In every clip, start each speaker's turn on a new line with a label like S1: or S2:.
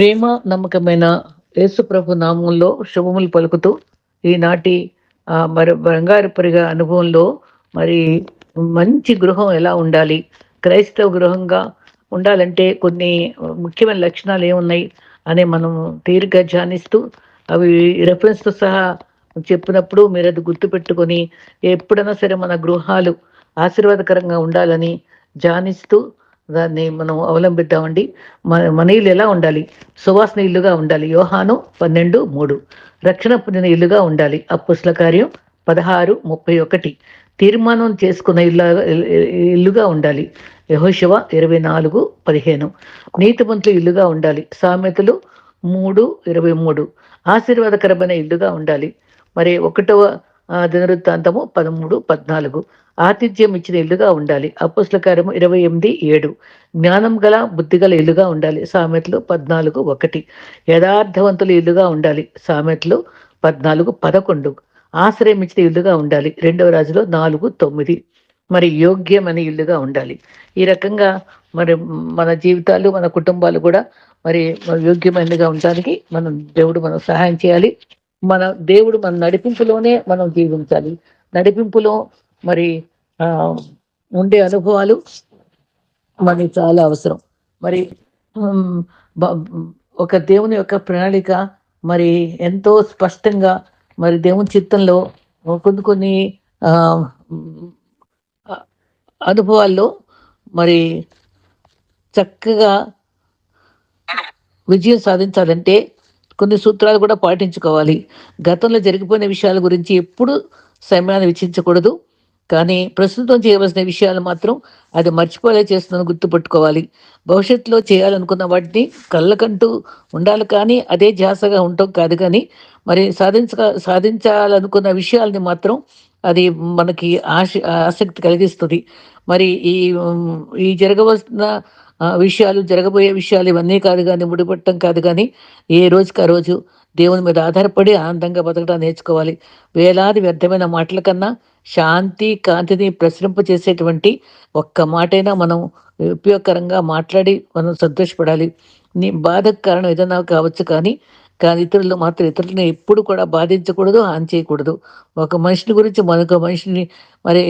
S1: ప్రేమ నమ్మకమైన యేసు ప్రభు నామంలో శుభములు పలుకుతూ ఈనాటి మరి బంగారుపరిగ అనుభవంలో మరి మంచి గృహం ఎలా ఉండాలి? క్రైస్తవ గృహంగా ఉండాలంటే కొన్ని ముఖ్యమైన లక్షణాలు ఏమున్నాయి అనే మనం తీరిక ధ్యానిస్తూ అవి రెఫరెన్స్తో సహా చెప్పినప్పుడు మీరు అది గుర్తుపెట్టుకొని ఎప్పుడైనా సరే మన గృహాలు ఆశీర్వాదకరంగా ఉండాలని ధ్యానిస్తూ దాన్ని మనం అవలంబిద్దామండి. మన మన ఇల్లు ఎలా ఉండాలి. సువాసన ఇల్లుగా ఉండాలి. యోహాను పన్నెండు మూడు. రక్షణ పొందిన ఇల్లుగా ఉండాలి. అప్పుస్ల కార్యం పదహారు ముప్పై ఒకటి. తీర్మానం చేసుకున్న ఇల్లు ఇల్లుగా ఉండాలి. యహోశివ ఇరవై నాలుగు పదిహేను. నీతిమంతులు ఇల్లుగా ఉండాలి. సామెతలు మూడు ఇరవై మూడు. ఆశీర్వాదకరమైన ఇల్లుగా ఉండాలి. మరి ఒకటవ దినవృత్తాంతము పదమూడు పద్నాలుగు. ఆతిథ్యం ఇచ్చిన ఇల్లుగా ఉండాలి. అప్పుస్ల కార్యము ఇరవై ఎనిమిది ఏడు. జ్ఞానం గల బుద్ధి గల ఇల్లుగా ఉండాలి. సామెతలు పద్నాలుగు ఒకటి. యథార్థవంతుల ఇల్లుగా ఉండాలి. సామెతలు పద్నాలుగు పదకొండు. ఆశ్రయం ఇచ్చిన ఇల్లుగా ఉండాలి. రెండవ రాజులో నాలుగు తొమ్మిది. మరి యోగ్యమని ఇల్లుగా ఉండాలి. ఈ రకంగా మరి మన జీవితాలు మన కుటుంబాలు కూడా మరి యోగ్యమైనదిగా ఉండడానికి మనం దేవుడు మనం సహాయం చేయాలి. మన దేవుడు మన నడిపింపులోనే మనం జీవించాలి. నడిపింపులో మరి ఉండే అనుభవాలు మనకి చాలా అవసరం. మరి ఒక దేవుని యొక్క ప్రణాళిక మరి ఎంతో స్పష్టంగా మరి దేవుని చిత్తంలో కొన్ని కొన్ని అనుభవాల్లో మరి చక్కగా విజయం సాధించాలంటే కొన్ని సూత్రాలు కూడా పాటించుకోవాలి. గతంలో జరిగిపోయిన విషయాల గురించి ఎప్పుడు సమయాన్ని వెచ్చించకూడదు. కానీ ప్రస్తుతం చేయవలసిన విషయాలు మాత్రం అది మర్చిపోలే చేస్తుందని గుర్తుపెట్టుకోవాలి. భవిష్యత్తులో చేయాలనుకున్న వాటిని కళ్ళకంటూ ఉండాలి కానీ అదే ధ్యాసగా ఉండటం కాదు కానీ మరి సాధించ సాధించాలనుకున్న విషయాల్ని మాత్రం అది మనకి ఆశ ఆసక్తి కలిగిస్తుంది. మరి ఈ ఈ జరగవలసిన విషయాలు జరగబోయే విషయాలు ఇవన్నీ కాదు కానీ ముడిపెట్టడం కాదు కానీ ఏ రోజుకి ఆ రోజు దేవుని మీద ఆధారపడి ఆనందంగా బతకడం నేర్చుకోవాలి. వేలాది వ్యర్థమైన మాటల కన్నా శాంతి కాంతిని ప్రసరింపచేసేటువంటి ఒక్క మాటైనా మనం ఉపయోగకరంగా మాట్లాడి మనం సంతోషపడాలి. నీ బాధకు కారణం ఏదైనా కావచ్చు కానీ కానీ ఇతరులు మాత్రం ఇతరులను ఎప్పుడు కూడా బాధించకూడదు హాని చేయకూడదు. ఒక మనిషిని గురించి మరొక మనిషిని మరి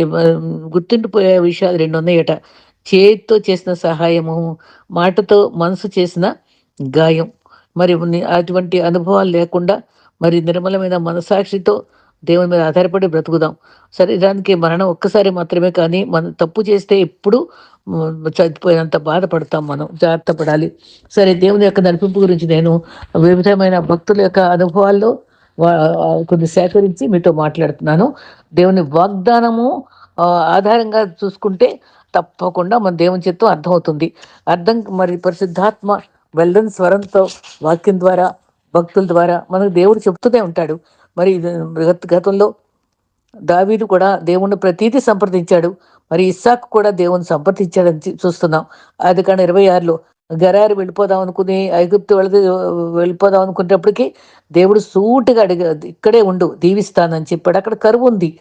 S1: గుర్తుండిపోయే విషయాలు రెండు ఉన్నాయట చేతితో చేసిన సహాయము మాటతో మనసు చేసిన గాయం. మరి అటువంటి అనుభవాలు లేకుండా మరి నిర్మలమైన మనసాక్షితో దేవుని మీద ఆధారపడి బ్రతుకుదాం. శరీరానికి మరణం ఒక్కసారి మాత్రమే కానీ మనం తప్పు చేస్తే ఎప్పుడు చనిపోయినంత బాధపడతాం మనం. జాగ్రత్త పడాలి. సరే దేవుని యొక్క నడిపింపు గురించి నేను వివిధమైన భక్తుల యొక్క అనుభవాల్లో వా- కొన్ని సేకరించి మీతో మాట్లాడుతున్నాను. దేవుని వాగ్దానము ఆధారంగా చూసుకుంటే తప్పకుండా మన దేవుని చిత్తం అర్థమవుతుంది. అర్థం మరి పరిశుద్ధాత్మ వెళ్ళని స్వరంతో వాక్యం ద్వారా భక్తుల ద్వారా మనకు దేవుడు చెప్తూనే ఉంటాడు. మరి గత- గతంలో దావీదు కూడా దేవుణ్ణి ప్రతీది సంప్రదించాడు. మరి ఇస్సాకు కూడా దేవుని సంప్రదించాడని చూ- చూస్తున్నాం. అది కానీ ఇరవై ఆరులో గరారు వెళ్ళిపోదాం అనుకుని ఐగుప్తు వెళ్ళి వెళ్ళిపోదాం అనుకునేటప్పటికీ దేవుడు సూటిగా అడిగా ఇక్కడే ఉండు దీవిస్తానని చెప్పాడు. అక్కడ కరువు ఉంది.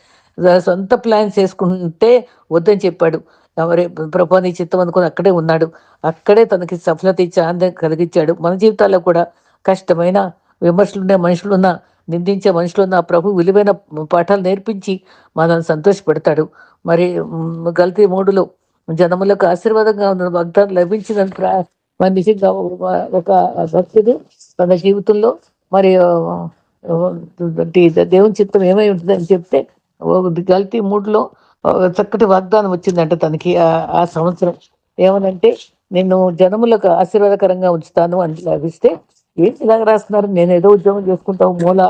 S1: సొంత ప్లాన్స్ చేసుకుంటే వద్దని చెప్పాడు. మరి ప్రభా నీ చిత్తం అనుకుని అక్కడే ఉన్నాడు. అక్కడే తనకి సఫలత ఇచ్చి ఆనందం కలిగించాడు. మన జీవితాల్లో కూడా కష్టమైన విమర్శలున్న మనుషులున్నా నిందించే మనుషులున్న ప్రభు విలువైన పాఠాలు నేర్పించి మనల్ని సంతోషపెడతాడు. మరి గల్తీ మూడులో జనములకు ఆశీర్వాదంగా ఉన్న వాగ్దానం లభించిందని ప్రా- మరి నిజంగా ఒక- భక్తుడు తన జీవితంలో మరి దేవుని చిత్తం ఏమై ఉంటుందని చెప్తే గల్తీ మూడులో చక్కటి వాగ్దానం వచ్చిందంట తనకి ఆ- సంవత్సరం. ఏమనంటే నేను జనములకు ఆశీర్వాదకరంగా ఉంచుతాను అని లభిస్తే ఏంటి ఇలాగ రాస్తున్నారు? నేను ఏదో ఉద్యోగం చేసుకుంటావు మూల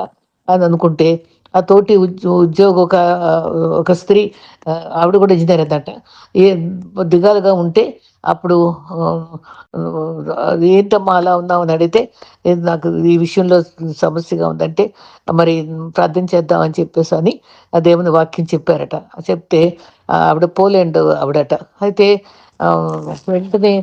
S1: అని అనుకుంటే ఆ తోటి ఉద్యో ఉద్యోగ ఒక ఒక స్త్రీ ఆవిడ కూడా ఇంజనీర్ అంట ఏ దిగాలుగా ఉంటే అప్పుడు అది ఏంటమ్మా అలా ఉన్నావు అని అడిగితే నాకు ఈ విషయంలో సమస్యగా ఉందంటే మరి ప్రార్థన చేద్దామని చెప్పేసి అని ఆ దేవుని వాక్యం చెప్పారట. చెప్తే ఆవిడ పోలేండ్ ఆవిడట. అయితే వెంటనే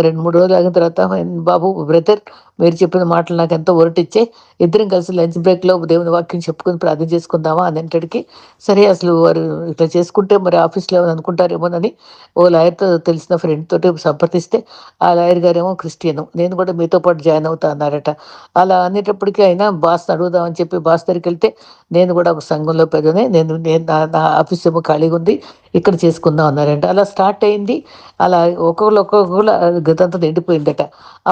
S1: రెండు మూడు రోజులు ఆగిన తర్వాత బాబు బ్రదర్ మీరు చెప్పిన మాటలు నాకు ఎంతో ఒరటిచ్చే ఇద్దరం కలిసి లంచ్ బ్రేక్లో దేవుని వాక్యం చెప్పుకొని ప్రార్థన చేసుకుందామా? అని సరే అసలు వారు ఇట్లా చేసుకుంటే మరి ఆఫీస్లో ఏమైనా అనుకుంటారేమోనని ఓ లాయర్తో తెలిసిన ఫ్రెండ్ తోటి సంప్రదిస్తే ఆ లాయర్ గారేమో క్రిస్టియన్ నేను కూడా మీతో పాటు జాయిన్ అవుతా అన్నారట. అలా అనేటప్పటికీ అయినా బాస్ అడుగుదామని చెప్పి బాస్ దగ్గరికి వెళ్తే నేను కూడా ఒక సంఘంలో పెద్దనే నేను నేను నా ఆఫీస్ ఏమో ఖాళీగా ఉంది ఇక్కడ చేసుకుందాం అన్నారంట. అలా స్టార్ట్ అయింది. అలా ఒక్కొక్కరు ఒక్కొక్కరు గతంతా నిండిపోయిందట.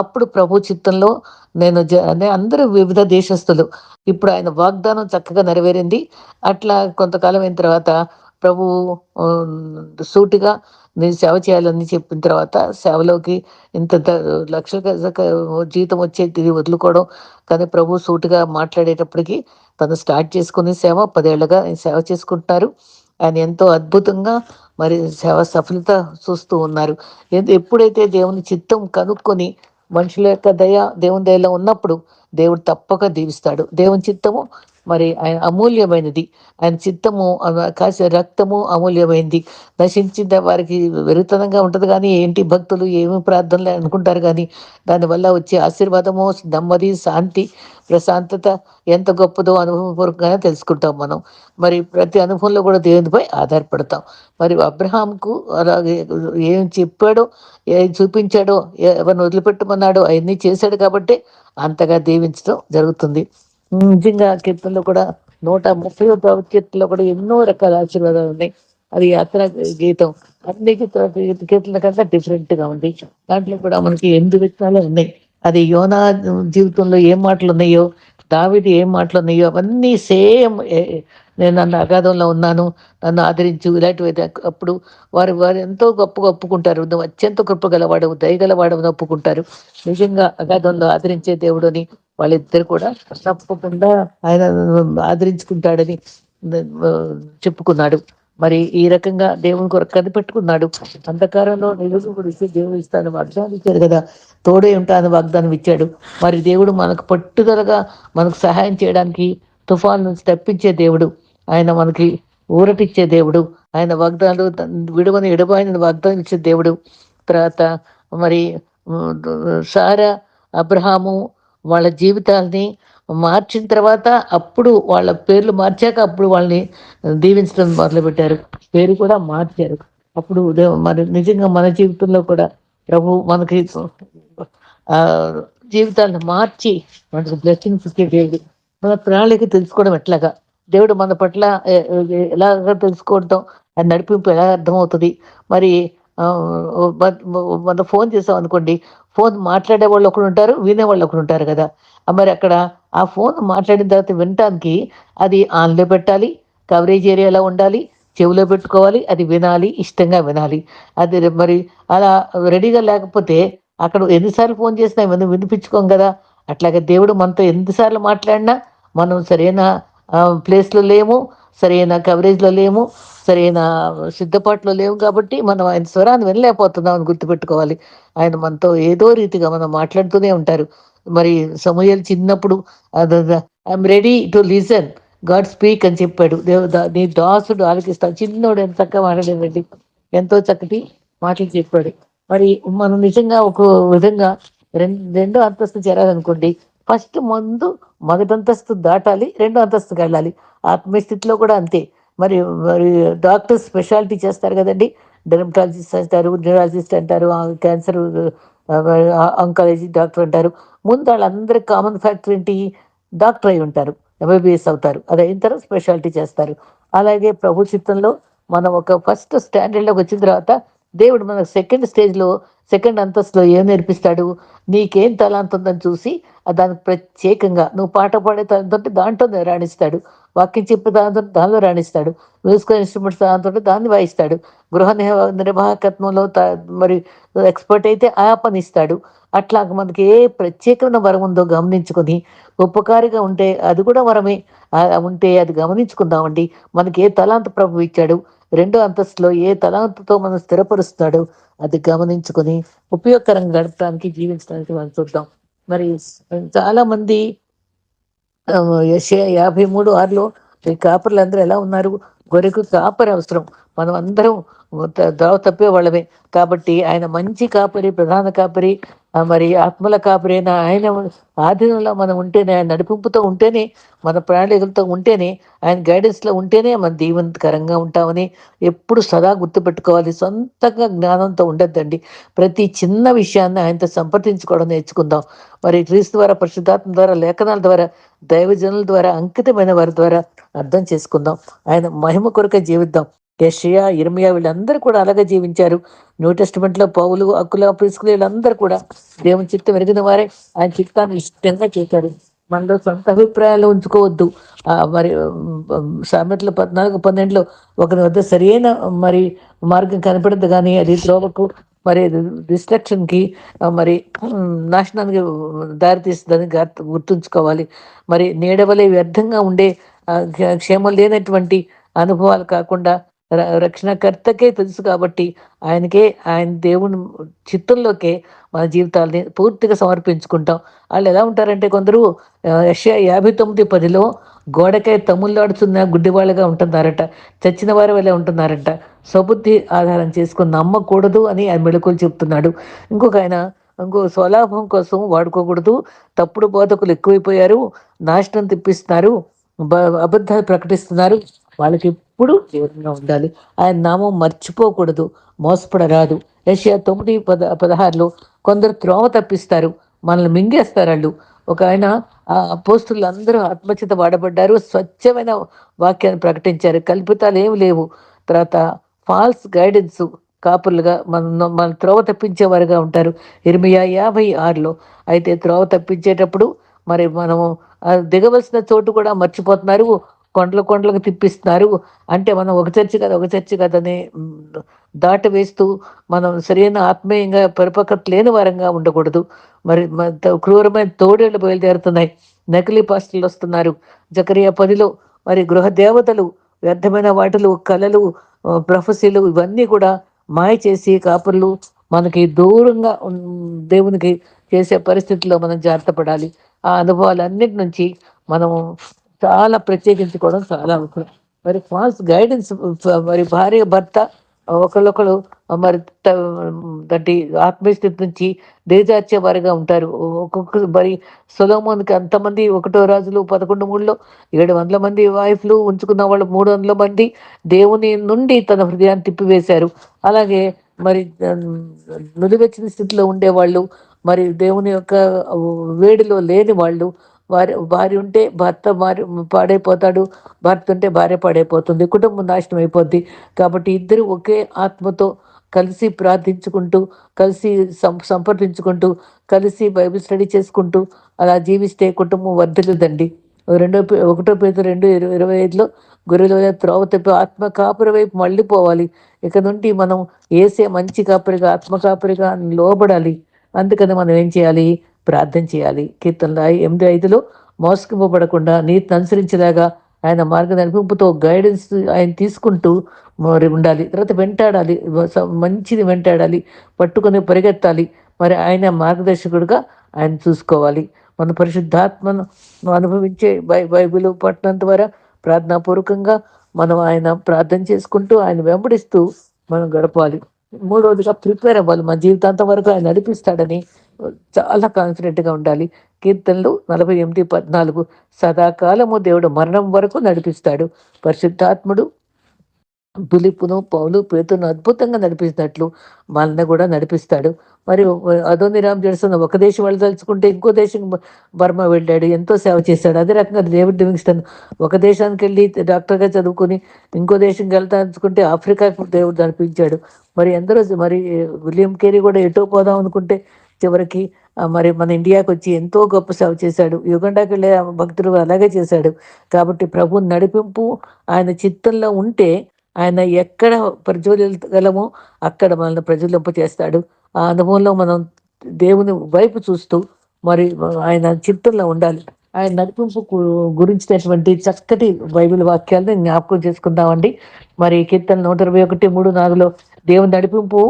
S1: అప్పుడు ప్రభు చిత్తంలో నేను జ అందరూ వివిధ దేశస్తులు ఇప్పుడు ఆయన వాగ్దానం చక్కగా నెరవేరింది. అట్లా కొంతకాలం అయిన తర్వాత ప్రభు సూటిగా నేను సేవ చేయాలని చెప్పిన తర్వాత సేవలోకి ఇంత లక్షల జీతం వచ్చేది వదులుకోవడం. కానీ ప్రభు సూటిగా మాట్లాడేటప్పటికి తను స్టార్ట్ చేసుకుని సేవ పదేళ్ళుగా సేవ చేసుకుంటున్నారు. ఆయన ఎంతో అద్భుతంగా మరి సేవ సఫలత చూస్తూ ఉన్నారు. ఎప్పుడైతే దేవుని చిత్తం కనుక్కొని మనుషుల యొక్క దయ దేవుని దయలో ఉన్నప్పుడు దేవుడు తప్పక దీవిస్తాడు. దేవుని చిత్తము మరి ఆయన అమూల్యమైనది. ఆయన చిత్తము కాసే రక్తము అమూల్యమైంది. నశించిన వారికి వెరుతనంగా ఉంటుంది కానీ ఏంటి భక్తులు ఏమి ప్రార్థనలు అనుకుంటారు కానీ దానివల్ల వచ్చే ఆశీర్వాదము నెమ్మది శాంతి ప్రశాంతత ఎంత గొప్పదో అనుభవపూర్వకంగా తెలుసుకుంటాం మనం. మరి ప్రతి అనుభవంలో కూడా దేవునిపై ఆధారపడతాం. మరి అబ్రహాంకు అలాగే ఏం చెప్పాడో ఏం చూపించాడో ఎవరిని వదిలిపెట్టమన్నాడో అవన్నీ చేశాడు కాబట్టి అంతగా దీవించడం జరుగుతుంది. నిజంగా కీర్తనలో కూడా నూట ముప్పై కీర్తనలో కూడా ఎన్నో రకాల ఆశీర్వాదాలు ఉన్నాయి. అది యాత్ర గీతం అన్ని కీర్తన కన్నా డిఫరెంట్గా ఉంది. దాంట్లో కూడా మనకి ఎనిమిది విత్తనాలు ఉన్నాయి. అది యోనా జీవితంలో ఏం మాటలు ఉన్నాయో దావిది ఏం మాటలు ఉన్నాయో అవన్నీ సేమ్ నేను నన్ను అగాధంలో ఉన్నాను నన్ను ఆదరించు ఇలాంటివి అప్పుడు వారు వారు ఎంతో గొప్పగా ఒప్పుకుంటారు. నువ్వు అత్యంత గొప్ప గలవాడవు దయగలవాడవు ఒప్పుకుంటారు. నిజంగా అగాధంలో ఆదరించే దేవుడని వాళ్ళిద్దరు కూడా తప్పకుండా ఆయన ఆదరించుకుంటాడని చెప్పుకున్నాడు. మరి ఈ రకంగా దేవుని కొరకు కనిపెట్టుకున్నాడు. అంధకారంలో నిలుగు గురించి దేవుడు ఇస్తాను వాగ్దానం ఇచ్చాడు కదా. తోడే ఉంటాను వాగ్దానం ఇచ్చాడు. మరి దేవుడు మనకు పట్టుదలగా మనకు సహాయం చేయడానికి తుఫాన్ నుంచి తప్పించే దేవుడు. ఆయన మనకి ఊరటిచ్చే దేవుడు. ఆయన వాగ్దానాలు విడువని ఎడబాయిన వాగ్దానం ఇచ్చే దేవుడు. తర్వాత మరి సారా అబ్రహాము వాళ్ళ జీవితాలని మార్చిన తర్వాత అప్పుడు వాళ్ళ పేర్లు మార్చాక అప్పుడు వాళ్ళని దీవించడం మొదలుపెట్టారు. పేరు కూడా మార్చారు. అప్పుడు మరి నిజంగా మన జీవితంలో కూడా ప్రభు మనకి జీవితాలను మార్చి మనకు బ్లెస్సింగ్స్ ఇచ్చే దేవుడు. మన ప్రణాళిక తెలుసుకోవడం ఎట్లాగా? దేవుడు మన పట్ల ఎలాగ తెలుసుకోవడం? అది నడిపింపు ఎలా అర్థమవుతుంది? మరి మనం ఫోన్ చేసాం అనుకోండి ఫోన్ మాట్లాడే వాళ్ళు ఒకరు ఉంటారు వినే వాళ్ళు ఒకరు ఉంటారు కదా. మరి అక్కడ ఆ ఫోన్ మాట్లాడిన తర్వాత వినటానికి అది ఆన్లో పెట్టాలి కవరేజ్ ఏరియాలో ఉండాలి చెవిలో పెట్టుకోవాలి అది వినాలి ఇష్టంగా వినాలి. అది మరి అలా రెడీగా లేకపోతే అక్కడ ఎన్నిసార్లు ఫోన్ చేసినా మనం వినిపించుకోం కదా. అట్లాగే దేవుడు మనతో ఎన్నిసార్లు మాట్లాడినా మనం సరైన ప్లేస్లో లేము సరైన కవరేజ్లో లేము సరైన సిద్ధపాటులో లేవు కాబట్టి మనం ఆయన స్వరాన్ని వినలేకపోతున్నాం అని గుర్తుపెట్టుకోవాలి. ఆయన మనతో ఏదో రీతిగా మనం మాట్లాడుతూనే ఉంటారు. మరి సమయాలు చిన్నప్పుడు I'm ready to listen God speak అని చెప్పాడు. దేవు నీ దాసుడు ఆలకిస్తాను చిన్నోడు ఎంత చక్కగా మాట్లాడేదండి ఎంతో చక్కటి మాటలు చెప్పాడు. మరి మనం నిజంగా ఒక విధంగా రెండు రెండో అంతస్తు చేరాలనుకోండి ఫస్ట్ ముందు మొదటి అంతస్తు దాటాలి రెండో అంతస్తుకి వెళ్ళాలి. ఆత్మీయస్థితిలో కూడా అంతే. మరి మరి డాక్టర్స్ స్పెషాలిటీ చేస్తారు కదండి. డెర్మటాలజిస్ట్ అంటారు న్యూరాలజిస్ట్ అంటారు క్యాన్సర్ ఆంకాలజీ డాక్టర్ అంటారు. ముందు వాళ్ళందరి కామన్ ఫ్యాక్టర్ ఏంటి? డాక్టర్ అయి ఉంటారు ఎంబీబీఎస్ అవుతారు అది అయిన తర్వాత స్పెషాలిటీ చేస్తారు. అలాగే ప్రభు చిత్తంలో మనం ఒక ఫస్ట్ స్టాండర్డ్లోకి వచ్చిన తర్వాత దేవుడు మన సెకండ్ స్టేజ్లో సెకండ్ అంతస్తులో ఏం నేర్పిస్తాడు? నీకేం తలాంత ఉందని చూసి దానికి ప్రత్యేకంగా నువ్వు పాట పాడే తలంతో దాంట్లో రాణిస్తాడు. వాక్యం చెప్పి దాంతో దానిలో రాణిస్తాడు. మ్యూజికల్ ఇన్స్ట్రుమెంట్స్ దాంతో దాన్ని వాయిస్తాడు. గృహ నిర్వాహకత్వంలో మరి ఎక్స్పర్ట్ అయితే ఆ పని ఇస్తాడు అట్లా మనకి ఏ ప్రత్యేకమైన వరం ఉందో గమనించుకొని ఉపకారిగా ఉంటే అది కూడా వరమే. ఉంటే అది గమనించుకుందామండి. మనకి ఏ తలాంత ప్రభు ఇచ్చాడు? రెండో అంతస్తులో ఏ తలాంతతో మనం స్థిరపరుస్తాడో అది గమనించుకొని ఉపయోగకరంగా గడపడానికి జీవించడానికి మనం చూద్దాం. మరి చాలా మంది యాభై మూడు ఆరులో ఈ కాపర్లు అందరూ ఎలా ఉన్నారు? గొర్రెకు కాపరి అవసరం. మనం అందరం ద్రోవ తప్పే వాళ్ళమే. కాబట్టి ఆయన మంచి కాపరి ప్రధాన కాపరి మరి ఆత్మల కాపురైన ఆయన ఆధీనంలో మనం ఉంటేనే ఆయన నడిపింపుతో ఉంటేనే మన ప్రణాళికలతో ఉంటేనే ఆయన గైడెన్స్లో ఉంటేనే మన దీవంతకరంగా ఉంటామని ఎప్పుడు సదా గుర్తుపెట్టుకోవాలి. సొంతంగా జ్ఞానంతో ఉండద్దండి. ప్రతి చిన్న విషయాన్ని ఆయనతో సంప్రదించుకోవడం నేర్చుకుందాం. మరి క్రీస్తు ద్వారా పరిశుద్ధాత్మ ద్వారా లేఖనాల ద్వారా దైవజనుల ద్వారా అంకితమైన వారి ద్వారా అర్థం చేసుకుందాం. ఆయన మహిమ కొరకే జీవిద్దాం. యషయా ఇర్మియా వీళ్ళందరూ కూడా అలాగే జీవించారు. న్యూ టెస్ట్మెంట్లో పౌలు అక్కుల ప్రిస్కులు వీళ్ళందరూ కూడా దేవుని చిత్తం ఎరిగిన వారే. ఆయన చిత్తాన్ని ఇష్టంగా చేశారు. మనలో సొంత అభిప్రాయాలు ఉంచుకోవద్దు. మరి సామెతలు పద్నాలుగు పన్నెండులో ఒకరి వద్ద సరైన మరి మార్గం కనపడద్దు కానీ అది త్రోవకు మరి డిస్ట్రక్షన్కి మరి నాశనానికి దారితీస్తుందని గుర్తుంచుకోవాలి. మరి నీడవలే వ్యర్థంగా ఉండే క్షేమం లేనటువంటి అనుభవాలు కాకుండా రక్షణకర్తకే తెలుసు కాబట్టి ఆయనకే ఆయన దేవుని చిత్తంలోకే మన జీవితాలని పూర్తిగా సమర్పించుకుంటాం. వాళ్ళు ఎలా ఉంటారంటే కొందరు యశ యాభై తొమ్మిది పదిలో గోడకాయ తమ్ముళ్ళాడుతున్న గుడ్డివాళ్ళగా ఉంటున్నారట. చచ్చిన వారు వెళ్ళే ఉంటున్నారట. స్వబుద్ధి ఆధారం చేసుకుని నమ్మకూడదు అని ఆయన మెళుకులు చెప్తున్నాడు. ఇంకొక ఆయన ఇంకో స్వలాభం కోసం వాడుకోకూడదు. తప్పుడు బోధకులు ఎక్కువైపోయారు. నాశనం తెప్పిస్తున్నారు. అబద్ధాలు ప్రకటిస్తున్నారు. వాళ్ళకి ఎప్పుడు దూరంగా ఉండాలి. ఆయన నామం మర్చిపోకూడదు మోసపడరాదు. రష్యా తొమ్మిది పద పదహారులో కొందరు త్రోవ తప్పిస్తారు మనల్ని మింగేస్తారు వాళ్ళు. ఒక ఆయన ఆ పోస్టులు అందరూ ఆత్మచిత వాడబడ్డారు స్వచ్ఛమైన వాక్యాన్ని ప్రకటించారు. కల్పితాలు ఏమి లేవు. తర్వాత ఫాల్స్ గైడెన్స్ కాపులుగా మన మన త్రోవ తప్పించేవారుగా ఉంటారు. ఇరవై యాభై ఆరులో అయితే త్రోవ తప్పించేటప్పుడు మరి మనము దిగవలసిన చోటు కూడా మర్చిపోతున్నారు. కొండలు కొండలకు తిప్పిస్తున్నారు. అంటే మనం ఒక చర్చి కదా ఒక చర్చి కదని దాట వేస్తూ మనం సరైన ఆత్మీయంగా పరిపక్వత లేని వారంగా ఉండకూడదు. మరి క్రూరమైన తోడేళ్ళు బయలుదేరుతున్నాయి. నకిలీ పాస్టర్లు వస్తున్నారు. జకరియా పదిలో మరి గృహ దేవతలు వ్యర్థమైన వాటిలు కళలు ప్రొఫెసీలు ఇవన్నీ కూడా మాయ చేసి కాపుర్లు మనకి దూరంగా దేవునికి చేసే పరిస్థితుల్లో మనం జాగ్రత్త పడాలి. ఆ అనుభవాలన్నిటి నుంచి మనము చాలా ప్రత్యేకించుకోవడం చాలా అవసరం. మరి ఫాల్స్ గైడెన్స్ మరి భార్య భర్త ఒకళ్ళొకళ్ళు మరి దాంటి ఆత్మీయస్థితి నుంచి దేజార్చే వారిగా ఉంటారు. ఒక్కొక్క మరి సులోమోన్కి అంతమంది ఒకటో రాజులు పదకొండు మూడులో ఏడు వందల మంది వైఫ్లు ఉంచుకున్న వాళ్ళు మూడు వందల మంది దేవుని నుండి తన హృదయాన్ని తిప్పివేశారు. అలాగే మరి నులివెచ్చిన స్థితిలో ఉండేవాళ్ళు మరి దేవుని యొక్క వేడిలో లేని వాళ్ళు వారి భార్య ఉంటే భర్త భార్య పాడైపోతాడు భర్త ఉంటే భార్య పాడైపోతుంది కుటుంబం నాశనం అయిపోద్ది. కాబట్టి ఇద్దరు ఒకే ఆత్మతో కలిసి ప్రార్థించుకుంటూ కలిసి సంప్రదించుకుంటూ కలిసి బైబిల్ స్టడీ చేసుకుంటూ అలా జీవిస్తే కుటుంబం వర్ధిల్లుదండి. రెండో ఒకటో పేరు రెండు ఇరవై ఇరవై ఐదులో గొర్రెల త్రోవ తప్పి ఆత్మ కాపురి వైపు మళ్ళీపోవాలి. ఇక నుండి మనం ఏసే మంచి కాపురిగా ఆత్మ కాపురిగా లోబడాలి. అందుకని మనం ఏం చేయాలి? ప్రార్థన చేయాలి. కీర్తనలు ఎనిమిది ఐదులో మోసకింపబడకుండా నీతిని అనుసరించేలాగా ఆయన మార్గ నడిపింపుతో గైడెన్స్ ఆయన తీసుకుంటూ మరి ఉండాలి. తర్వాత వెంటాడాలి. మంచిది వెంటాడాలి. పట్టుకొని పరిగెత్తాలి. మరి ఆయన మార్గదర్శకుడుగా ఆయన చూసుకోవాలి. మన పరిశుద్ధాత్మను అనుభవించే బై బైబిల్ పట్టణం ద్వారా ప్రార్థనాపూర్వకంగా మనం ఆయన ప్రార్థన చేసుకుంటూ ఆయన వెంబడిస్తూ మనం గడపాలి. మూడవదిగా ప్రిపేర్ అవ్వాలి. మన జీవితాంతం వరకు ఆయన నడిపిస్తాడని చాలా కాన్ఫిడెంట్గా ఉండాలి. కీర్తనలు నలభై ఎనిమిది పద్నాలుగు. సదాకాలము దేవుడు మరణం వరకు నడిపిస్తాడు. పరిశుద్ధాత్ముడు పిలుపును పౌలు పేతును అద్భుతంగా నడిపిస్తున్నట్లు మనల్ని కూడా నడిపిస్తాడు. మరి అదోని రామ్ జడ్సన్ ఒక దేశం వెళ్ళదలుచుకుంటే ఇంకో దేశం బర్మ వెళ్ళాడు ఎంతో సేవ చేశాడు. అదే రకంగా డేవిడ్ లివింగ్స్టన్ ఒక దేశానికి వెళ్ళి డాక్టర్గా చదువుకుని ఇంకో దేశంకి వెళ్తానుకుంటే ఆఫ్రికాకు దేవుడు నడిపించాడు. మరి ఎందరో మరి విలియం కేరీ కూడా ఎటో పోదాం అనుకుంటే చివరికి మరి మన ఇండియాకి వచ్చి ఎంతో గొప్ప సేవ చేశాడు. యుగండాకి వెళ్ళే భక్తుడు అలాగే చేశాడు. కాబట్టి ప్రభు నడిపింపు ఆయన చిత్తంలో ఉంటే ఆయన ఎక్కడ ప్రజ్వలించగలమో అక్కడ మనల్ని ప్రజ్వలింప చేస్తాడు ఆ అనుభవంలో మనం దేవుని వైపు చూస్తూ మరి ఆయన చిత్తంలో ఉండాలి. ఆయన నడిపింపు గురించినటువంటి చక్కటి బైబిల్ వాక్యాలను జ్ఞాపకం చేసుకుందామండి. మరి కీర్తన నూట ఇరవై ఒకటి మూడు నాలుగులో దేవుని నడిపింపు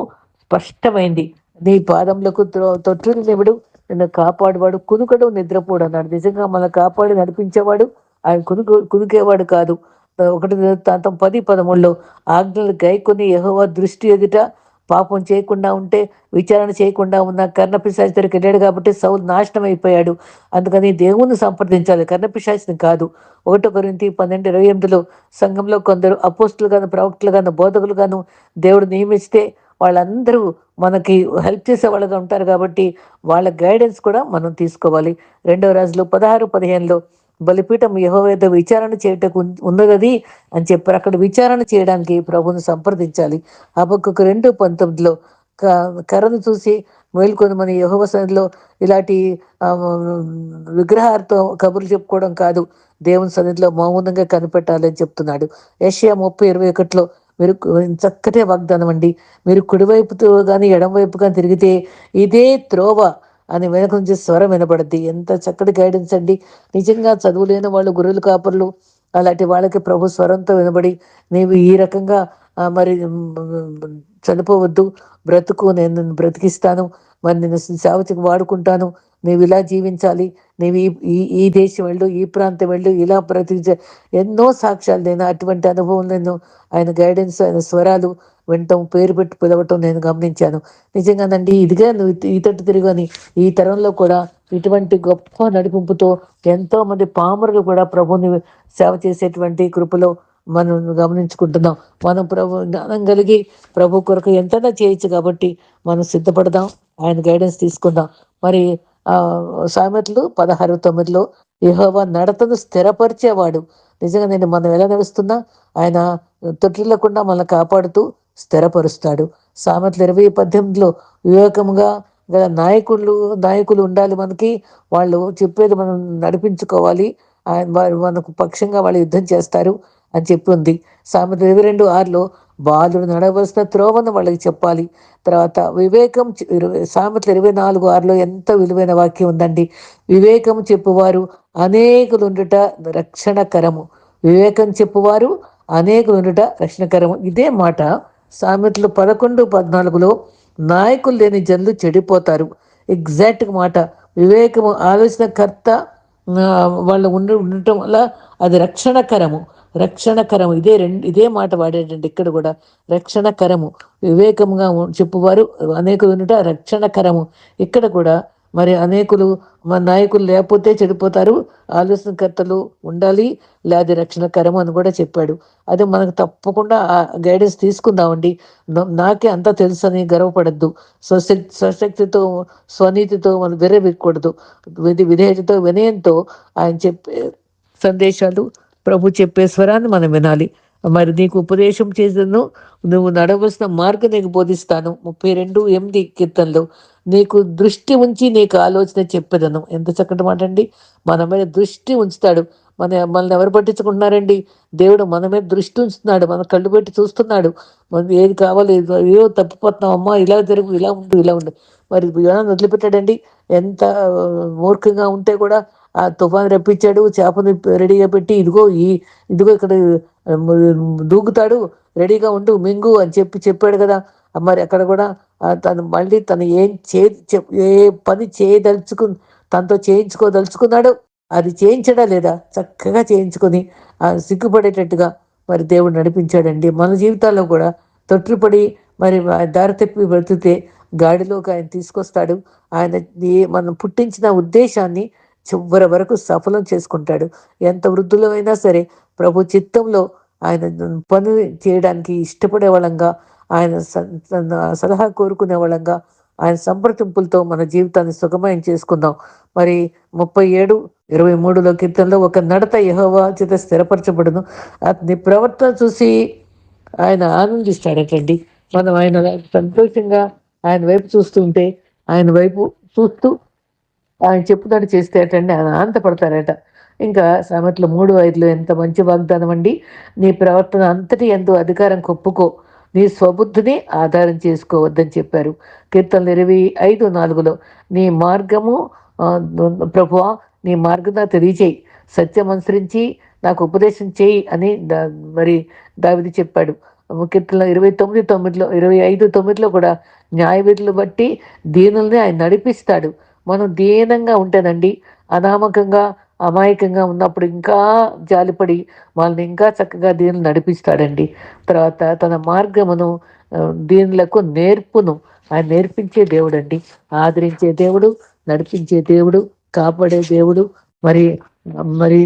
S1: స్పష్టమైంది. నీ పాదములకు తొట్టుని నివుడు నిన్ను కాపాడువాడు కునుకడు నిద్రపోడు అన్నాడు నిజంగా మన కాపాడి నడిపించేవాడు ఆయన కునుకు కునుకేవాడు కాదు. ఒకటి తాతం పది పదమూడులో ఆజ్ఞలు గైకొని యహోవ దృష్టి ఎదుట పాపం చేయకుండా ఉంటే విచారణ చేయకుండా ఉన్న కర్ణపిశాచి దగ్గరికి వెళ్ళాడు కాబట్టి సౌలు నాశనం అయిపోయాడు అందుకని దేవుణ్ణి సంప్రదించాలి. కర్ణపిశాచిని కాదు. ఒకటో గురించి పన్నెండు ఇరవై ఎనిమిదిలో సంఘంలో కొందరు అపోస్టులు గాను ప్రవక్తలు గాను బోధకులు గాను దేవుడు నియమిస్తే వాళ్ళందరూ మనకి హెల్ప్ చేసే వాళ్ళగా ఉంటారు కాబట్టి వాళ్ళ గైడెన్స్ కూడా మనం తీసుకోవాలి. రెండవ రాజులు పదహారు పదిహేనులో బలిపీఠం యహోవేద విచారణ చేయటకు ఉన్నది అని చెప్పారు. అక్కడ విచారణ చేయడానికి ప్రభుని సంప్రదించాలి. అబొక్కొక్క రెండు పంతొమ్మిదిలో కర్రను చూసి మేల్కొని మన యహోవ సన్నిధిలో ఇలాంటి విగ్రహాలతో కబుర్లు చెప్పుకోవడం కాదు. దేవుని సన్నిధిలో మౌనంగా కనిపెట్టాలని చెప్తున్నాడు. ఏషియా ముప్పై ఇరవై ఒకటిలో మీరు చక్కటే వాగ్దానం అండి. మీరు కుడివైపుతో కానీ ఎడమవైపు కానీ తిరిగితే ఇదే త్రోవ అని వెనక నుంచి స్వరం వినబడద్ది. ఎంత చక్కటి గైడెన్స్ అండి. నిజంగా చదువులేని వాళ్ళు గురువులు కాపర్లు అలాంటి వాళ్ళకి ప్రభు స్వరంతో వినబడి నీవు ఈ రకంగా మరి చనిపోవద్దు. బ్రతుకు నేను బ్రతికిస్తాను. మరి నేను సేవతికి వాడుకుంటాను. నీవు ఇలా జీవించాలి నీవు ఈ ఈ దేశం వెళ్ళు ఈ ప్రాంతం వెళ్ళు ఇలా ప్రతి ఎన్నో సాక్ష్యాలు నేను అటువంటి అనుభవం నేను ఆయన గైడెన్స్ ఆయన స్వరాలు వినటం పేరు పెట్టి పిలవటం నేను గమనించాను. నిజంగానండి ఇదిగా నువ్వు ఈతట్టు తిరిగని ఈ తరంలో కూడా ఇటువంటి గొప్ప నడిపింపుతో ఎంతో మంది పామరులు కూడా ప్రభుని సేవ చేసేటువంటి కృపలో మనం గమనించుకుంటున్నాం. మనం ప్రభు జ్ఞానం కలిగి ప్రభు కొరకు ఎంతైనా చేయొచ్చు కాబట్టి మనం సిద్ధపడదాం ఆయన గైడెన్స్ తీసుకుందాం. మరి సామెతలు పదహారు తొమ్మిదిలో యహోవా నడతను స్థిరపరిచేవాడు. నిజంగా నేను మనం ఎలా నడుస్తున్నా ఆయన తొట్టిల్లకుండా మనల్ని కాపాడుతూ స్థిరపరుస్తాడు. సామెతలు ఇరవై పద్దెనిమిదిలో వివేకముగా గల నాయకులు నాయకులు ఉండాలి మనకి. వాళ్ళు చెప్పేది మనం నడిపించుకోవాలి. ఆయన వారు మనకు పక్షంగా వాళ్ళు యుద్ధం చేస్తారు అని చెప్పి ఉంది. సామెత ఇరవై రెండు ఆరులో బాలుడు నడవలసిన త్రోవను వాళ్ళకి చెప్పాలి. తర్వాత వివేకం సామెతలు ఇరవై నాలుగు ఆరులో ఎంత విలువైన వాక్యం ఉందండి? వివేకం చెప్పువారు అనేకులు ఉండుట రక్షణకరము. వివేకం చెప్పువారు అనేకులు ఉండుట రక్షణకరము. ఇదే మాట సామెతలు పదకొండు పద్నాలుగులో నాయకులు లేని జనులు చెడిపోతారు. ఎగ్జాక్ట్ మాట వివేకము ఆలోచనకర్త వాళ్ళు ఉండ ఉండటం వల్ల అది రక్షణకరము. రక్షణకరము. ఇదే రెండు ఇదే మాట వాడేటండి ఇక్కడ కూడా రక్షణకరము. వివేకంగా చెప్పువారు అనేక వినుట రక్షణకరము. ఇక్కడ కూడా మరి అనేకులు మన నాయకులు లేకపోతే చెడిపోతారు. ఆలోచనకర్తలు ఉండాలి. లేదా రక్షణకరం అని కూడా చెప్పాడు. అది మనకు తప్పకుండా ఆ గైడెన్స్ తీసుకుందామండి. నాకే అంత తెలుసు అని గర్వపడద్దు. స్వశక్తి స్వశక్తితో స్వనీతితో మనం విరవిక్కూడదు విధి విధేయతతో వినయంతో ఆయన చెప్పే సందేశాలు ప్రభు చెప్పే స్వరాన్ని మనం వినాలి. మరి నీకు ఉపదేశం చేసను నువ్వు నడవలసిన మార్గం నీకు బోధిస్తాను. ముప్పై రెండు ఎనిమిది కీర్తనలు. నీకు దృష్టి ఉంచి నీకు ఆలోచన చెప్పేదను. ఎంత చక్కటి మాట అండి మన మీద దృష్టి ఉంచుతాడు. మన మనల్ని ఎవరు పట్టించుకుంటున్నారండి? దేవుడు మన మీద దృష్టి ఉంచుతున్నాడు. మన కళ్ళు పెట్టి చూస్తున్నాడు. మనం ఏది కావాలి? ఏదో తప్పిపోతున్నాం. అమ్మా ఇలా జరుగు ఇలా ఉండు ఇలా ఉండు. మరి యోనాన్ని వదిలిపెట్టాడండి. ఎంత మూర్ఖంగా ఉంటే కూడా ఆ తుఫాన్ రప్పించాడు. చేపని రెడీగా పెట్టి ఇదిగో ఈ ఇదిగో ఇక్కడ దూకుతాడు. రెడీగా ఉండు మింగు అని చెప్పి చెప్పాడు కదా. మరి అక్కడ కూడా తను మళ్ళీ తను ఏం చే ఏ పని చేయదలుచుకు తనతో చేయించుకోదలుచుకున్నాడు అది చేయించడా లేదా? చక్కగా చేయించుకొని సిగ్గుపడేటట్టుగా మరి దేవుడు నడిపించాడండి. మన జీవితాల్లో కూడా తొట్టిపడి మరి దారి తప్పి బ్రతికితే గాడిలోకి ఆయన తీసుకొస్తాడు. ఆయన మనం పుట్టించిన ఉద్దేశాన్ని చివరి వరకు సఫలం చేసుకుంటాడు. ఎంత వృద్ధులమైనా సరే ప్రభు చిత్తంలో ఆయన పని చేయడానికి ఇష్టపడే వాళ్ళంగా ఆయన సలహా కోరుకునే వాళ్ళంగా ఆయన సంప్రదింపులతో మన జీవితాన్ని సుఖమయం చేసుకుందాం. మరి ముప్పై ఏడు ఇరవై మూడులో కీర్తనలో ఒక నడత యహోవా చేత స్థిరపరచబడును. అతని ప్రవర్తన చూసి ఆయన ఆనందిస్తాడటండి. మనం ఆయన సంతోషంగా ఆయన వైపు చూస్తుంటే ఆయన వైపు చూస్తూ ఆయన చెప్పుదాడు చేస్తే అటండి ఆయన ఆనందపడతారట. ఇంకా సామెతలు మూడు ఐదులో ఎంత మంచి వాగ్దానం అండి నీ ప్రవర్తన అంతటి ఎంతో అధికారం కొప్పుకో. నీ స్వబుద్ధిని ఆధారం చేసుకోవద్దని చెప్పారు. కీర్తనలు ఇరవై ఐదు నాలుగులో నీ మార్గము ప్రభువా నీ మార్గం తెలియచేయి. సత్యం అనుసరించి నాకు ఉపదేశం చేయి అని మరి దావిది చెప్పాడు. కీర్తన ఇరవై తొమ్మిది తొమ్మిదిలో ఇరవై ఐదు తొమ్మిదిలో కూడా న్యాయవిధులు బట్టి దీనుల్ని ఆయన నడిపిస్తాడు. మనం దీనంగా ఉంటేనండి అనామకంగా అమాయకంగా ఉన్నప్పుడు ఇంకా జాలిపడి వాళ్ళని ఇంకా చక్కగా దీనిని నడిపిస్తాడండి. తర్వాత తన మార్గమును దీనిలకు నేర్పును. ఆయన నేర్పించే దేవుడు అండి ఆదరించే దేవుడు నడిపించే దేవుడు కాపాడే దేవుడు మరి మరి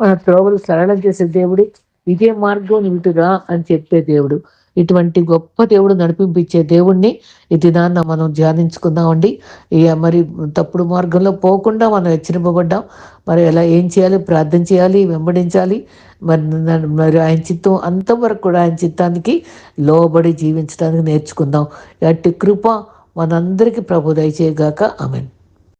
S1: మన త్రోవలు సరళం చేసే దేవుడు ఇదే మార్గం విటురా అని చెప్పే దేవుడు. ఇటువంటి గొప్ప దేవుడు నడిపింపించే దేవుణ్ణి ఈ దినాన్న మనం ధ్యానించుకుందామండి. ఇక మరి తప్పుడు మార్గంలో పోకుండా మనం హెచ్చరింపబడ్డాం. మరి ఎలా ఏం చేయాలి ప్రార్థన చేయాలి వెంబడించాలి మరి మరి ఆయన చిత్తం అంతవరకు కూడా ఆయన చిత్తానికి లోబడి జీవించడానికి నేర్చుకుందాం. అట్టి కృప మనందరికీ ప్రభు దయచేయగాక. ఆమెను.